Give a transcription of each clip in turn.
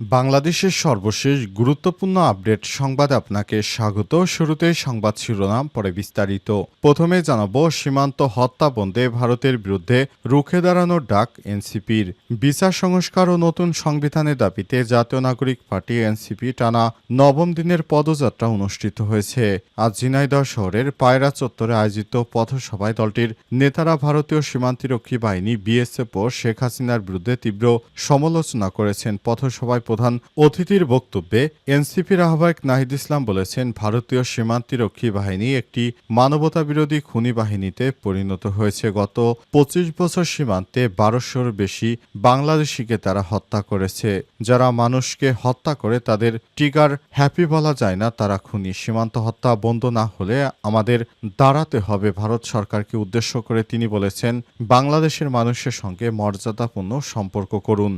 বাংলাদেশের সর্বশেষ গুরুত্বপূর্ণ আপডেট সংবাদ আপনাকে স্বাগত। শুরুতে সংবাদ শিরোনাম, পরে বিস্তারিত। প্রথমে জানাব, সীমান্ত হত্যা বন্ধে ভারতের বিরুদ্ধে রুখে দাঁড়ানোর ডাক এনসিপির। বিচার সংস্কার ও নতুন সংবিধানের দাবিতে জাতীয় নাগরিক পার্টি এনসিপি টানা নবম দিনের পদযাত্রা অনুষ্ঠিত হয়েছে। আজ ঝিনাইদহ শহরের পায়রা চত্বরে আয়োজিত পথসভায় দলটির নেতারা ভারতীয় সীমান্তিরক্ষী বাহিনী বিএসএফ ও শেখ হাসিনার বিরুদ্ধে তীব্র সমালোচনা করেছেন। পথসভায় প্রধান অতিথির বক্তব্যে এনসিপির আহ্বায়ক নাহিদ ইসলাম বলেছেন, ভারতীয় সীমান্তিরক্ষী বাহিনী একটি মানবতাবিরোধী খুনি বাহিনীতে পরিণত হয়েছে। গত পঁচিশ বছর সীমান্তে বারোশোর বেশি বাংলাদেশিকে তারা হত্যা করেছে। যারা মানুষকে হত্যা করে তাদের টিকার হ্যাপি বলা যায় না, তারা খুনি। সীমান্ত হত্যা বন্ধ না হলে আমাদের দাঁড়াতে হবে। ভারত সরকারকে উদ্দেশ্য করে তিনি বলেছেন, বাংলাদেশের মানুষের সঙ্গে মর্যাদাপূর্ণ সম্পর্ক করুন।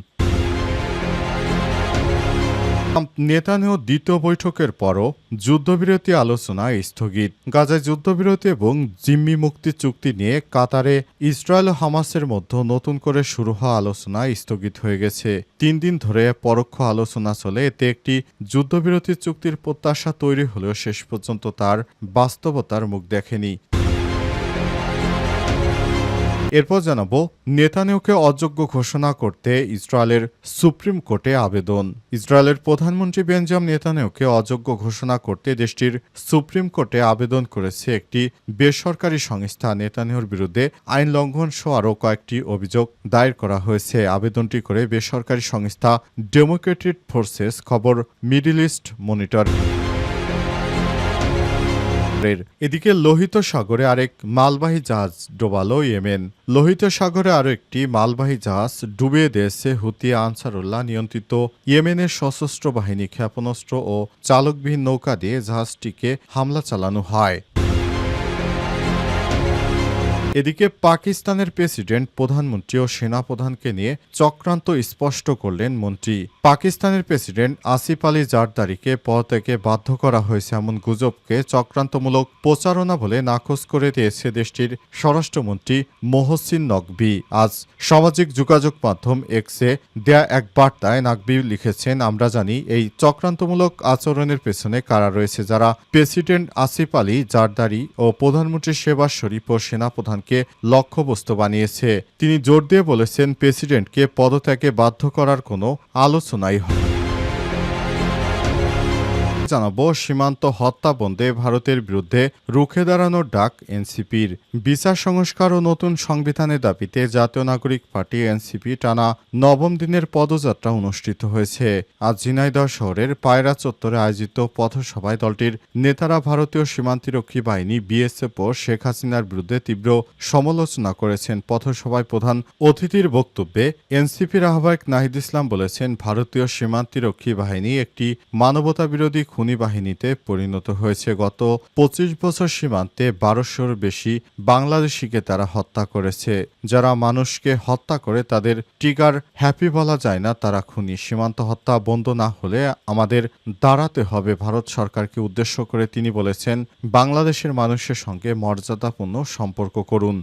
ট্রাম্প নেতানিয়াহু দ্বিতীয় বৈঠকের পরও যুদ্ধবিরতি আলোচনা স্থগিত। গাজায় যুদ্ধবিরতি এবং জিম্মি মুক্তি চুক্তি নিয়ে কাতারে ইসরায়েল ও হামাসের মধ্যে নতুন করে শুরু হওয়া আলোচনা স্থগিত হয়ে গেছে। তিন দিন ধরে পরোক্ষ আলোচনা চলে, এতে একটি যুদ্ধবিরতি চুক্তির প্রত্যাশা তৈরি হলেও শেষ পর্যন্ত তার বাস্তবতার মুখ দেখেনি। এরপর জানাব, নেতানিয়াহুকে অযোগ্য ঘোষণা করতে ইসরায়েলের সুপ্রিম কোর্টে আবেদন। ইসরায়েলের প্রধানমন্ত্রী বেঞ্জাম নেতানিয়াহুকে অযোগ্য ঘোষণা করতে দেশটির সুপ্রিম কোর্টে আবেদন করেছে একটি বেসরকারি সংস্থা। নেতানিয়াহুর বিরুদ্ধে আইন লঙ্ঘন সহ আরও কয়েকটি অভিযোগ দায়ের করা হয়েছে। আবেদনটি করে বেসরকারি সংস্থা ডেমোক্রেটিক ফোর্সেস, খবর মিডিল ইস্ট মনিটর। সাগরের এদিকে লোহিত সাগরে আরেক মালবাহী জাহাজ ডোবালো ইয়েমেন। লোহিত সাগরে আরও একটি মালবাহী জাহাজ ডুবে দিয়েছে হুতি আনসারুল্লাহ নিয়ন্ত্রিত ইয়েমেনের সশস্ত্র বাহিনী ক্ষেপণাস্ত্র ও চালকবিহীন নৌকা দিয়ে জাহাজটিকে হামলা চালানো হয়। এদিকে পাকিস্তানের প্রেসিডেন্ট, প্রধানমন্ত্রী ও সেনাপ্রধানকে নিয়ে চক্রান্ত স্পষ্ট করলেন মন্ত্রী। পাকিস্তানের প্রেসিডেন্ট আসিফ আলী জারদারিকে পদ থেকে বাধ্য করা হয়েছে এমন গুজবকে চক্রান্তমূলক প্রচারণা বলে নাকচ করে দিয়েছে দেশটির স্বরাষ্ট্রমন্ত্রী মোহসিন নকবি আজ সামাজিক যোগাযোগ মাধ্যম এক্সে দেয়া এক বার্তায় নাকবি লিখেছেন, আমরা জানি এই চক্রান্তমূলক আচরণের পেছনে কারা রয়েছে, যারা প্রেসিডেন্ট আসিফ আলী জারদারি ও প্রধানমন্ত্রী শেবাজ শরীফ ও সেনাপ্রধানকে লক্ষ্যবস্তু বানিয়েছে। তিনি জোর দিয়ে বলেছেন প্রেসিডেন্টকে পদত্যাগে বাধ্য করার কোনো আলোচনাই হয় জানাব, সীমান্ত হত্যা বন্ধে ভারতের বিরুদ্ধে রুখে দাঁড়ানোর ডাক এনসিপির। বিচার সংস্কার ও নতুন সংবিধানের দাবিতে জাতীয় নাগরিক পার্টি এনসিপি টানা নবম দিনের পদযাত্রা অনুষ্ঠিত হয়েছে। আজ ঝিনাইদহ শহরের পায়রা চত্বরে আয়োজিত পথসভায় দলটির নেতারা ভারতীয় সীমান্তিরক্ষী বাহিনী বিএসএফ ও শেখ হাসিনার বিরুদ্ধে তীব্র সমালোচনা করেছেন। পথসভায় প্রধান অতিথির বক্তব্যে এনসিপির আহ্বায়ক নাহিদ ইসলাম বলেছেন, ভারতীয় সীমান্তিরক্ষী বাহিনী একটি মানবতা বিরোধী খুনি বাহিনীতে পরিণত হয়েছে। গত পঁচিশ বছর সীমান্তে বারোশোর বেশি বাংলাদেশিকে তারা হত্যা করেছে। যারা মানুষকে হত্যা করে তাদের টিকার হ্যাপি বলা যায় না, তারা খুনি। সীমান্ত হত্যা বন্ধ না হলে আমাদের দাঁড়াতে হবে। ভারত সরকারকে উদ্দেশ্য করে তিনি বলেছেন, বাংলাদেশের মানুষের সঙ্গে মর্যাদাপূর্ণ সম্পর্ক করুন।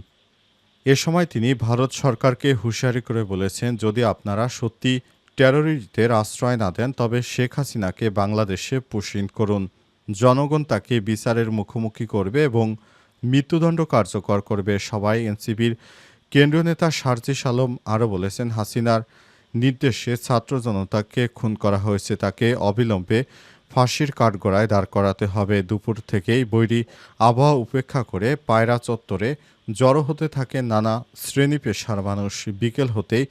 এ সময় তিনি ভারত সরকারকে হুঁশিয়ারি করে বলেছেন, যদি আপনারা সত্যি টেররিস্টদের আশ্রয় না দেন, তবে শেখ হাসিনাকে বাংলাদেশে পুষিন করুন। জনগণ তাকে বিচারের মুখোমুখি করবে এবং মৃত্যুদণ্ড কার্যকর করবে সবাই এনসিপির কেন্দ্রীয় নেতা সার্জিস আলম আরও বলেছেন, হাসিনার নির্দেশে ছাত্র জনতাকে খুন করা হয়েছে, তাকে অবিলম্বে ফাঁসির কাঠগড়ায় দাঁড় করাতে হবে। দুপুর থেকেই বৈরী আবহাওয়া উপেক্ষা করে পায়রা চত্বরে জড়ো হতে থাকে নানা শ্রেণি পেশার মানুষ। বিকেল হতেই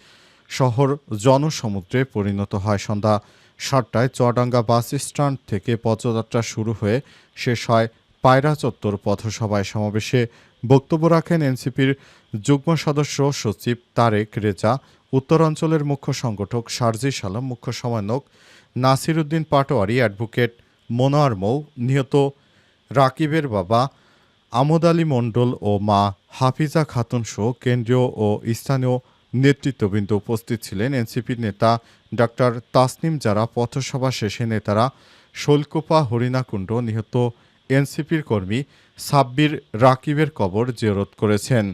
শহর জনসমুদ্রে পরিণত হয়। সন্ধ্যা সাতটায় চুয়াডাঙ্গা বাস স্ট্যান্ড থেকে পথযাত্রা শুরু হয়ে শেষ হয় পায়রা চত্বর পথসভায় সমাবেশে। বক্তব্য রাখেন এনসিপির যুগ্ম সদস্য সচিব তারেক রেজা, উত্তরাঞ্চলের মুখ্য সংগঠক সার্জিস আলম মুখ্য সমন্বয়ক নাসির উদ্দিন পাটোয়ারি, অ্যাডভোকেট মনোয়ার মৌ, নিহত রাকিবের বাবা আমদ আলী মণ্ডল ও মা হাফিজা খাতুন সহ কেন্দ্রীয় ও স্থানীয় নেতৃত্ববৃন্দ উপস্থিত ছিলেন এনসিপির নেতা ডাক্তার তাসনিম যারা পথসভা শেষে নেতারা শোলকোপা, হরিণাকুণ্ড নিহত এনসিপির কর্মী সাব্বির রাকিবের কবর জেরত করেছেন।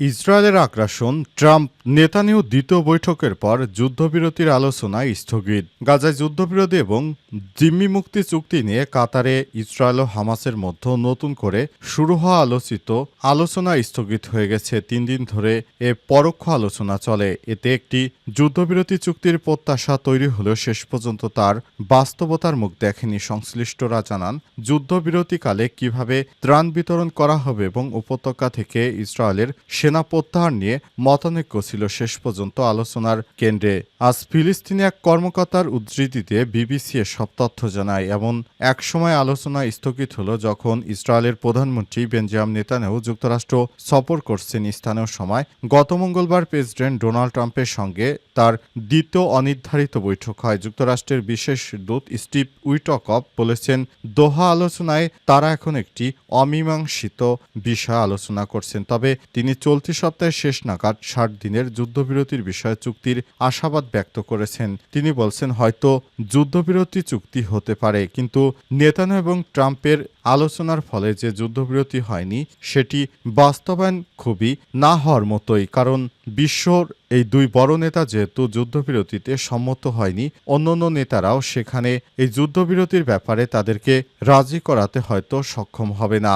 ইসরায়েলের আগ্রাসন, ট্রাম্প, নেতানিয়াহু দ্বিতীয় বৈঠকের পর যুদ্ধবিরতির আলোচনায় স্থগিত। গাজায় যুদ্ধবিরতি এবং জিম্মি মুক্তি চুক্তি নিয়ে কাতারে ইসরায়েল ও হামাসের মধ্যে নতুন করে শুরু হওয়া আলোচিত আলোচনা স্থগিত হয়ে গেছে। তিন দিন ধরে এ পরোক্ষ আলোচনা চলে। এতে একটি যুদ্ধবিরতি চুক্তির প্রত্যাশা তৈরি হলেও শেষ পর্যন্ত তার বাস্তবতার মুখ দেখেনি। সংশ্লিষ্টরা জানান, যুদ্ধবিরতিকালে কীভাবে ত্রাণ বিতরণ করা হবে এবং উপত্যকা থেকে ইসরায়েলের সেনা প্রত্যাহার নিয়ে মতানৈক্য ছিল শেষ পর্যন্ত আলোচনার কেন্দ্রে। আজ ফিলিস্তিনি এক কর্মকর্তার উদ্ধৃতিতে বিবিসি সব তথ্য জানায়। এমন এক সময় আলোচনা স্থগিত হলো যখন ইসরায়েলের প্রধানমন্ত্রী বেঞ্জাম নেতানেও যুক্তরাষ্ট্র সফর করছেন স্থানীয় সময়। গত মঙ্গলবার প্রেসিডেন্ট ডোনাল্ড ট্রাম্পের সঙ্গে তার দ্বিতীয় অনির্ধারিত বৈঠক হয়। যুক্তরাষ্ট্রের বিশেষ দূত স্টিভ উইটকপ বলেছেন, দোহা আলোচনায় তারা এখন একটি অমীমাংসিত বিষয় আলোচনা করছেন। তবে তিনি চলতি সপ্তাহের শেষ নাগাদ ষাট দিনের যুদ্ধবিরতির বিষয়ে চুক্তির আশাবাদ ব্যক্ত করেছেন। তিনি বলছেন, হয়তো যুদ্ধবিরতি চুক্তি হতে পারে, কিন্তু নেতানো এবং ট্রাম্পের আলোচনার ফলে যে যুদ্ধবিরতি হয়নি, সেটি বাস্তবায়ন খুবই না হওয়ার মতোই। কারণ বিশ্বর এই দুই বড় নেতা যেহেতু যুদ্ধবিরতিতে সম্মত হয়নি, অন্যান্য নেতারাও সেখানে এই যুদ্ধবিরতির ব্যাপারে তাদেরকে রাজি করাতে হয়তো সক্ষম হবে না।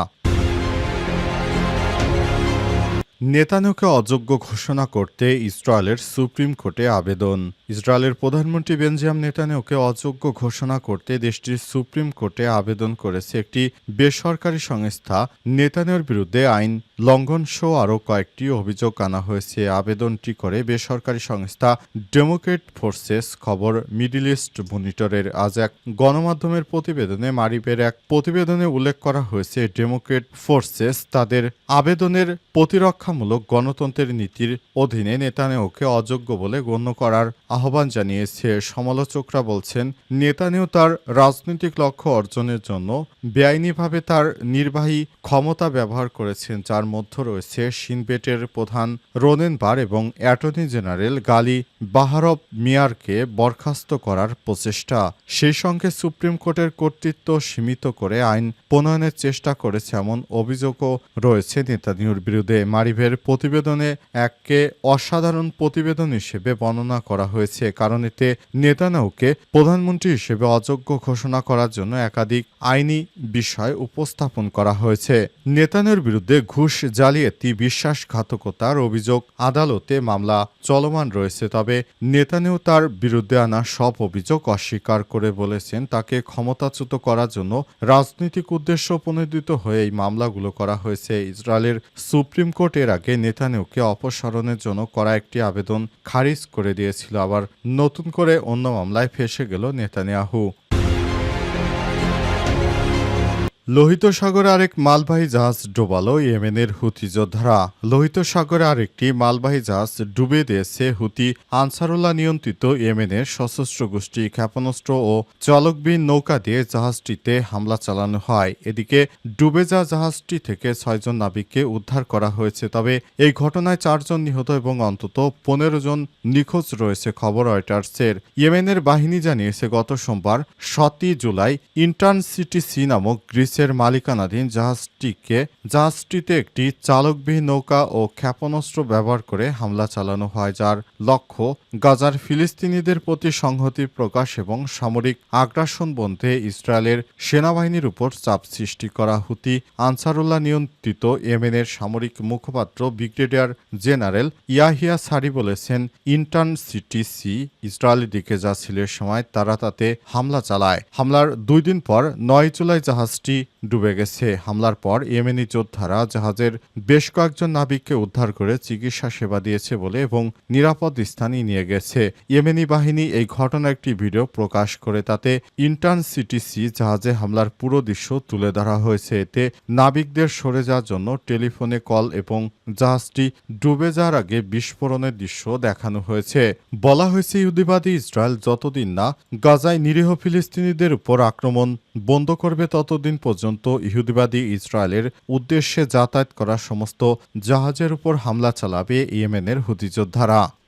নেতানুকে অযোগ্য ঘোষণা করতে ইসরায়েলের সুপ্রিম কোর্টে আবেদন। ইসরায়েলের প্রধানমন্ত্রী বেনজিয়াম নেতানিয়াহুকে অযোগ্য ঘোষণা করতে দেশটির সুপ্রিম কোর্টে আবেদন করেছে একটি বেসরকারি সংস্থা। নেতানিয়াহুর বিরুদ্ধে আইন লঙ্ঘন সহ আরও কয়েকটি অভিযোগ আনা হয়েছে। আবেদনটি করে বেসরকারি সংস্থা ডেমোক্রেট ফোর্সেস খবর মিডিল ইস্ট মনিটরের। আজ এক গণমাধ্যমের প্রতিবেদনে মারিবের এক প্রতিবেদনে উল্লেখ করা হয়েছে, ডেমোক্রেট ফোর্সেস তাদের আবেদনের প্রতিরক্ষামূলক গণতন্ত্রের নীতির অধীনে নেতানিয়াহুকে অযোগ্য বলে গণ্য করার আহ্বান জানিয়েছে। সমালোচকরা বলছেন, নেতানিয়াহু তার রাজনৈতিক লক্ষ্য অর্জনের জন্য বেআইনিভাবে তার নির্বাহী ক্ষমতা ব্যবহার করেছেন, যার মধ্যে রয়েছে সিনবেটের প্রধান রোনেন বার এবং অ্যাটর্নি জেনারেল গালি বাহারব মিয়ারকে বরখাস্ত করার প্রচেষ্টা। সেই সঙ্গে সুপ্রিম কোর্টের কর্তৃত্ব সীমিত করে আইন প্রণয়নের চেষ্টা করেছে এমন অভিযোগও রয়েছে নেতানিয়াহুর বিরুদ্ধে। মারিভের প্রতিবেদনে এককে অসাধারণ প্রতিবেদন হিসেবে বর্ণনা করা হয়েছে। কারণ এতে নেতানিয়াহুকে প্রধানমন্ত্রী হিসেবে অযোগ্য ঘোষণা করার জন্য একাধিক আইনি বিষয় উপস্থাপন করা হয়েছে। নেতানের বিরুদ্ধে ঘুষ জালিয়াতি, বিশ্বাসঘাতকতার অভিযোগ, আদালতে মামলা চলমান রয়েছে। তবে নেতানেও তার বিরুদ্ধে আনা সব অভিযোগ অস্বীকার করে বলেছেন, তাকে ক্ষমতাচ্যুত করার জন্য রাজনৈতিক উদ্দেশ্য প্রণোদিত হয়ে এই মামলাগুলো করা হয়েছে। ইসরায়েলের সুপ্রিম কোর্ট এর আগে নেতানিয়াহুকে অপসারণের জন্য করা একটি আবেদন খারিজ করে দিয়েছিল। আবার নতুন করে অন্য মামলায় ফেসে গেল নেতানিয়াহু। লোহিত সাগরে আরেক মালবাহী জাহাজ ডোবালো ইয়েমেনের হুতি যোদ্ধারা। লোহিত সাগরে আরেকটি মালবাহী জাহাজ ডুবে দিয়েছে হুতি আনসারুল্লাহ নিয়ন্ত্রিত ইয়েমেনের সশস্ত্র গোষ্ঠী ক্ষেপণাস্ত্র ও চালকবিহীন নৌকা দিয়ে জাহাজটিতে হামলা চালানো হয়। এদিকে ডুবে যাওয়া জাহাজটি থেকে ছয়জন নাবিককে উদ্ধার করা হয়েছে, তবে এই ঘটনায় চারজন নিহত এবং অন্তত পনেরো জন নিখোঁজ রয়েছে, খবর রয়টার্সের। ইয়েমেনের বাহিনী জানিয়েছে, গত সোমবার সতই জুলাই ইন্টার্নসিটি সি নামক গ্রিসের মালিকানাধীন জাহাজটিকে, জাহাজটিতে একটি চালকবিহীন নৌকা ও ক্ষেপণাস্ত্র ব্যবহার করে হামলা চালানো হয়, যার লক্ষ্য গাজার ফিলিস্তিনিদের প্রতি সংহতি প্রকাশ এবং সামরিক আগ্রাসন বন্ধে ইসরায়েলের সেনাবাহিনীর উপর চাপ সৃষ্টি করা। হুতি আনসারুল্লাহ নিয়ন্ত্রিত ইয়েমেনের সামরিক মুখপাত্র ব্রিগেডিয়ার জেনারেল ইয়াহিয়া সারি বলেছেন, ইন্টার্ন সিটি সি ইসরায়েলের দিকে যাচ্ছিল সময় তারা তাতে হামলা চালায়। হামলার দুই দিন পর নয় জুলাই জাহাজটি ডুবে গেছে। হামলার পর ইয়েমেনি যোদ্ধারা জাহাজের বেশ কয়েকজন নাবিককে উদ্ধার করে চিকিৎসা সেবা দিয়েছে বলে এবং নিরাপদ স্থানে নিয়ে গেছে। ইয়েমেনি বাহিনী এই ঘটনার একটি ভিডিও প্রকাশ করে, তাতে ইন্টার্ন সিটি সি জাহাজে হামলার পুরো দৃশ্য তুলে ধরা হয়েছে। এতে নাবিকদের সরে যাওয়ার জন্য টেলিফোনে কল এবং জাহাজটি ডুবে যাওয়ার আগে বিস্ফোরণের দৃশ্য দেখানো হয়েছে। বলা হয়েছে, ইহুদিবাদী ইসরায়েল যতদিন না গাজায় নিরীহ ফিলিস্তিনিদের উপর আক্রমণ বন্ধ করবে, ততদিন পর্যন্ত ইহুদিবাদী ইসরায়েলের উদ্দেশ্যে যাতায়াত করা সমস্ত জাহাজের উপর হামলা চালাবে ইয়েমেনের হুতি যোদ্ধারা।